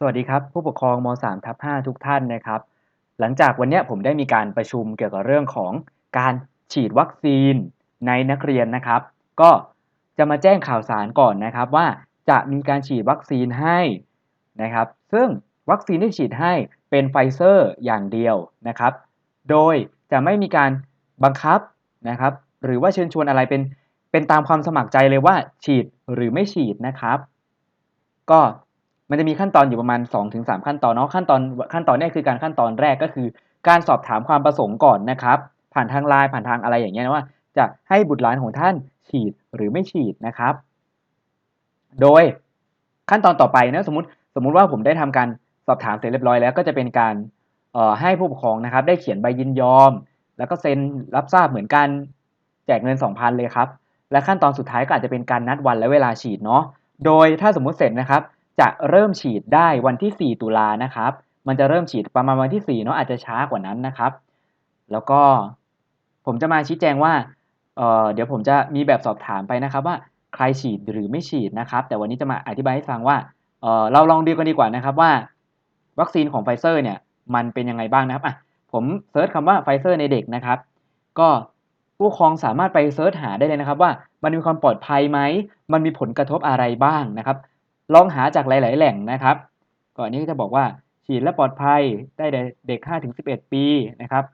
สวัสดีครับ ผู้ปกครองม 3 ทับ5ทุกท่านนะครับ หลังจากวันนี้ผมได้มีการประชุมเกี่ยวกับเรื่องของการฉีดวัคซีนในนักเรียนนะครับ ก็จะมาแจ้งข่าวสารก่อนนะครับว่าจะมีการฉีดวัคซีนให้นะครับ ซึ่งวัคซีนที่ฉีดให้เป็นไฟเซอร์อย่างเดียวนะครับ โดยจะไม่มีการบังคับนะครับ หรือว่าเชิญชวนอะไรเป็นเป็นตามความสมัครใจเลยว่าฉีดหรือไม่ฉีดนะครับ ก็ มันจะมีขั้นตอนอยู่ประมาณ 2-3 ขั้นตอนเนาะขั้นตอนขั้นตอนแรกคือการขั้นตอนแรกก็คือ การสอบถามความประสงค์ก่อนนะครับ ผ่านทางไลน์ผ่านทางอะไรอย่างเงี้ยนะว่า จะให้บุตรหลานของท่านฉีดหรือไม่ฉีดนะครับ โดยขั้นตอนต่อไปนะสมมติสมมุติว่าผมได้ทำการสอบถามเสร็จเรียบร้อยแล้ว ก็จะเป็นการให้ผู้ปกครองนะครับ ได้เขียนใบยินยอม แล้วก็เซ็นรับทราบเหมือนกันแจกเงิน 2,000 เลยครับ และขั้นตอนสุดท้ายก็อาจจะเป็นการนัดวันและเวลาฉีดเนาะโดยถ้าสมมุติเสร็จนะครับ จะเริ่มฉีดได้วันที่ 4 ตุลานะครับ มันจะเริ่มฉีดประมาณวันที่ 4 เนาะอาจจะช้ากว่านั้นนะครับ แล้วก็ผมจะมาชี้แจงว่าเเดี๋ยวผมจะมีแบบสอบถามไปนะครับว่าใครฉีดหรือไม่ฉีดนะครับ แต่วันนี้จะมาอธิบายให้ฟังว่าเเราลองดูกันดีกว่านะครับว่า วัคซีนของไฟเซอร์เนี่ยมันเป็นยังไงบ้างนะครับอะผมเซิร์ชคำว่าไฟเซอร์ในเด็กนะครับ ก็ผู้ครองสามารถไปเซิร์ชหาได้เลยนะครับว่ามันมีความปลอดภัยไหม มันมีผลกระทบอะไรบ้างนะครับ ลองหาจากหลาย ๆ แหล่งนะครับก่อนนี้ก็จะบอกว่าฉีดและปลอดภัยได้เด็ก 5-11 ปีนะครับ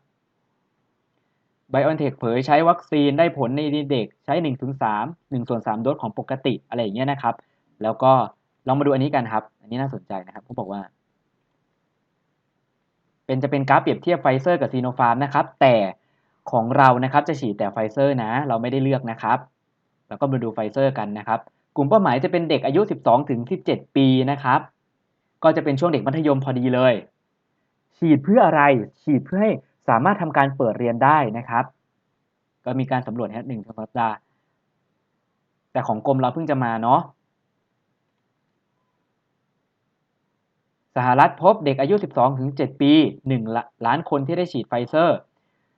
ไบออนเทคเผยใช้วัคซีนได้ผลในเด็กใช้ 1-3 1ส่วน3โดสของปกติอะไรอย่างเงี้ยนะครับ แล้วก็ลองมาดูอันนี้กันครับ อันนี้น่าสนใจนะครับเขาบอกว่า เป็นจะเป็นกราฟเปรียบเทียบไฟเซอร์กับซีโนฟาร์มนะครับ แต่ของเรานะครับจะฉีดแต่ไฟเซอร์นะ เราไม่ได้เลือกนะครับ แล้วก็มาดูไฟเซอร์กันนะครับ กลุ่มเป้าหมายจะเป็นเด็กอายุ 12ถึง17 ปีนะครับ ก็จะเป็นช่วงเด็กมัธยมพอดีเลย ฉีดเพื่ออะไร ฉีดเพื่อให้สามารถทำการเปิดเรียนได้นะครับ ก็มีการสำรวจฮะหนึ่งสัปดาห์แต่ของกรมเราเพิ่งจะมาเนาะสหรัฐพบเด็กอายุ 12ถึง7ปี 1 ล้านคนที่ได้ฉีดไฟเซอร์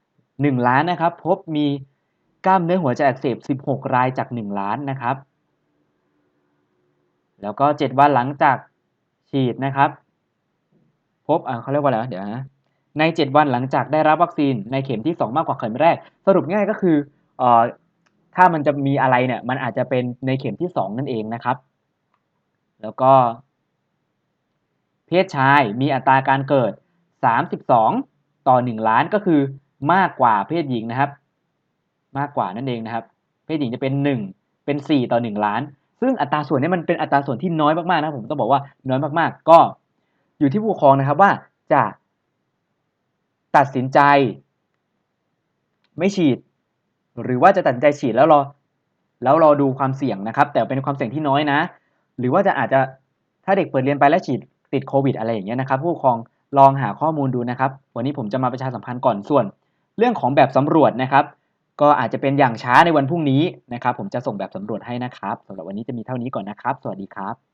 1 ล้านนะครับ พบมีกล้ามเนื้อหัวใจอักเสบ 16 รายจาก 1 ล้านนะครับ แล้วก็ 7 วันหลังจากฉีดนะครับ พบอ่าเขาเรียกว่าอะไรเดี๋ยวนะใน 7 วันหลังจากได้รับวัคซีนในเข็มที่ 2 มากกว่าเข็มแรก สรุปง่ายก็คือเอ่อถ้ามันจะมีอะไรเนี่ย มันอาจจะเป็นในเข็มที่ 2 นั่นเองนะครับ แล้วก็ เพศชายมีอัตราการเกิด 32 ต่อ 1 ล้านก็คือมากกว่าเพศหญิงนะครับ มากกว่านั่นเองนะครับ เพศหญิงจะเป็น 1 เป็น 4 ต่อ 1 ล้าน ซึ่งอัตราส่วนนี้มันเป็นอัตราส่วนที่น้อยมากๆนะผมต้องบอกว่าน้อยมากๆ ก็อยู่ที่ผู้ปกครองนะครับว่าจะตัดสินใจ ไม่ฉีด หรือว่าจะตัดสินใจฉีดแล้วรอแล้วรอดูความเสี่ยงนะครับ แต่เป็นความเสี่ยงที่น้อยนะ หรือว่าจะอาจจะถ้าเด็กเปิดเรียนไปแล้วฉีดติดโควิดอะไรอย่างเงี้ยนะครับ ผู้ปกครองลองหาข้อมูลดูนะครับ วันนี้ผมจะมาประชาสัมพันธ์ก่อนส่วน เรื่องของแบบสำรวจนะครับ ก็อาจจะเป็นอย่างช้าในวันพรุ่งนี้นะครับ ผมจะส่งแบบสำรวจให้นะครับสำหรับวันนี้จะมีเท่านี้ก่อนนะครับ สวัสดีครับ